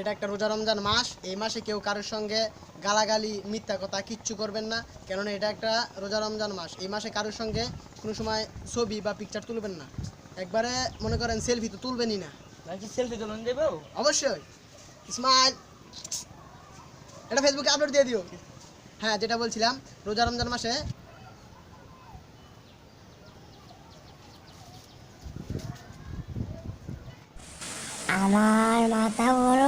এটা একটা রোজা রমজান মাস। এই মাসে কেউ কারোর সঙ্গে গালাগালি মিথ্যা কথা কিচ্ছু করবেন না। কেননা এটা একটা রোজা রমজান মাস। এই মাসে কারোর সঙ্গে কোনো সময় ছবি বা পিকচার তুলবেন না। একবারে মনে করেন সেলফি তো তুলবেনই না। সেলফি তুলন দেবো? অবশ্যই। স্মাইল এটা ফেসবুকে আপলোড দিয়ে দিও। হ্যাঁ যেটা বলছিলাম রোজা রমজান মাসে আমার মাথা গরম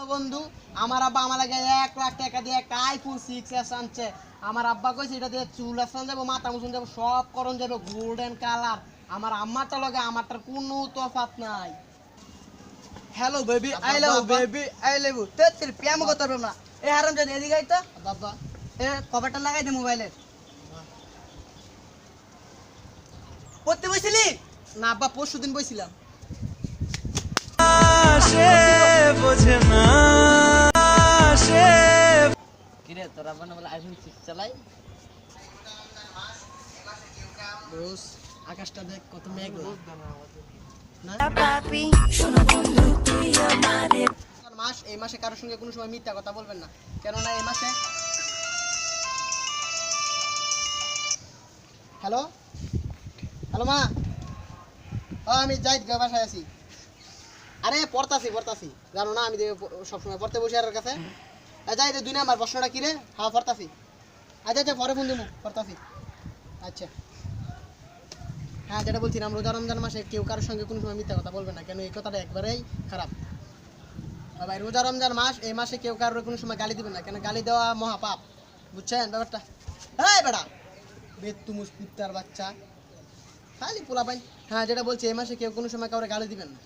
কোনো বন্ধু আমার আব্বা আমার লাগে এক লাখ টাকা দিয়ে একটা আইফোন সিক্স এস আনছে। আমার আব্বা কইছে এটা দিয়ে চুল আসান যাব মাথা মুসুন যাব সব করণ যাবে গোল্ডেন কালার আমার আম্মারটা লগে আমারটার কোনো তফাৎ নাই। Hello baby I love. Baby I love you তে তোর প্রেম করতে পারব না। এ হারাম জানি এদিকে আই তো। বাবা এ কভারটা লাগাই দে মোবাইলে পড়তে বসছিলি? না আব্বা পরশু দিন বইছিলাম। আইফোন 6 চালাই। রোজ আকাশটা দেখ, কত মেঘ। মাস, এই মাসে কারোর সঙ্গে কোনো সময় মিথ্যা কথা বলবেন না। কেননা এই মাসে হ্যালো? হ্যালো মা? আমি যাই বাসায় আছি। আরে, পড়তাছি পড়তাছি। জানো না, আমি সবসময় পড়তে বসে আর কাছে। আ, যাই রে দুই নাম্বার প্রশ্নটা কি রে? হ্যাঁ পড়তাছি আচ্ছা আচ্ছা পরে ফোন দেবো পড়তাছি আচ্ছা। হ্যাঁ যেটা বলছিলাম রোজা রমজান মাসে কেউ কারোর সঙ্গে কোনো সময় মিথ্যা কথা বলবে না কেন এই কথাটা একবারেই খারাপ। ভাই রোজা রমজান মাস এই মাসে কেউ কারোর কোনো সময় গালি দিবেন না কেন গালি দেওয়া মহাপাপ। বুঝছেন ব্যাপারটা? হ্যাঁ বেটা বেদ তুমুস কুত্তার বাচ্চা। খালি পোলা পাই হ্যাঁ যেটা বলছি এই মাসে কেউ কোনো সময় কাউরে গালি দিবেন না।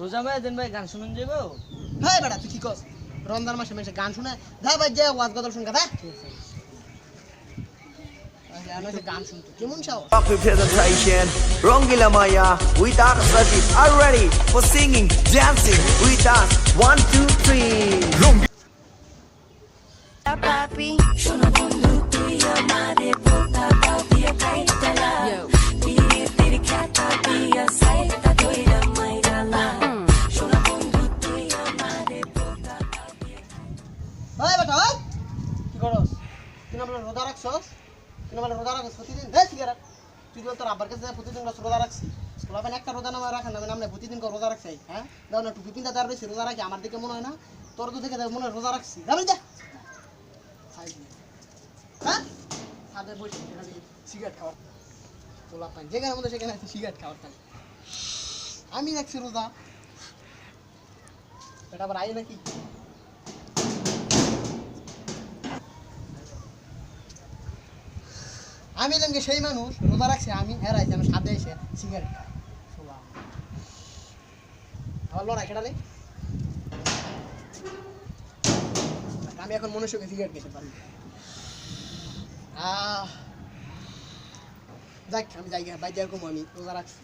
রোজা ভাই দিন ভাই গান শুনুন যাব হ্যাঁ বেটা তুই কি কস রমজান মাসে মানুষে গান শুনে যা ভাই যে ওয়াজ গদল শুন শুনতো কেমন সাহস Rocky presentation, Rongila Maya, with us Sajid are ready for singing, dancing with us. One, two, three. papi ওই রাখছস তুই না বলে রোজা রাখছ প্রতিদিন দে সিগারেট। তুই তোর কাছে প্রতিদিন রোজা রাখছি। মানে একটা রোজা নামে রাখেন না নামে প্রতিদিন রোজা রাখছি হ্যাঁ? দাও না, টুপি পিন্দা তার রোজা রাখি, আমার দিকে মনে হয় না। তোর তো দেখে মনে হয় রোজা রাখছি। যাবি যা হ্যাঁ? সিগারেট খাওয়ার যেখানে সেখানে খাওয়ার আমি রাখছি রোজা। এটা আবার আই নাকি? আমি এলাম সেই মানুষ, রোজা রাখছে, আমি এরাই যেন সাথে এসে সিগারেট খাই। আবার লড়াই খেটালে আমি এখন মনুষ্যকে সিগারেট খেতে পারি। আহ, যাক, আমি যাই বাইরে এরকম আমি, রোজা রাখছি।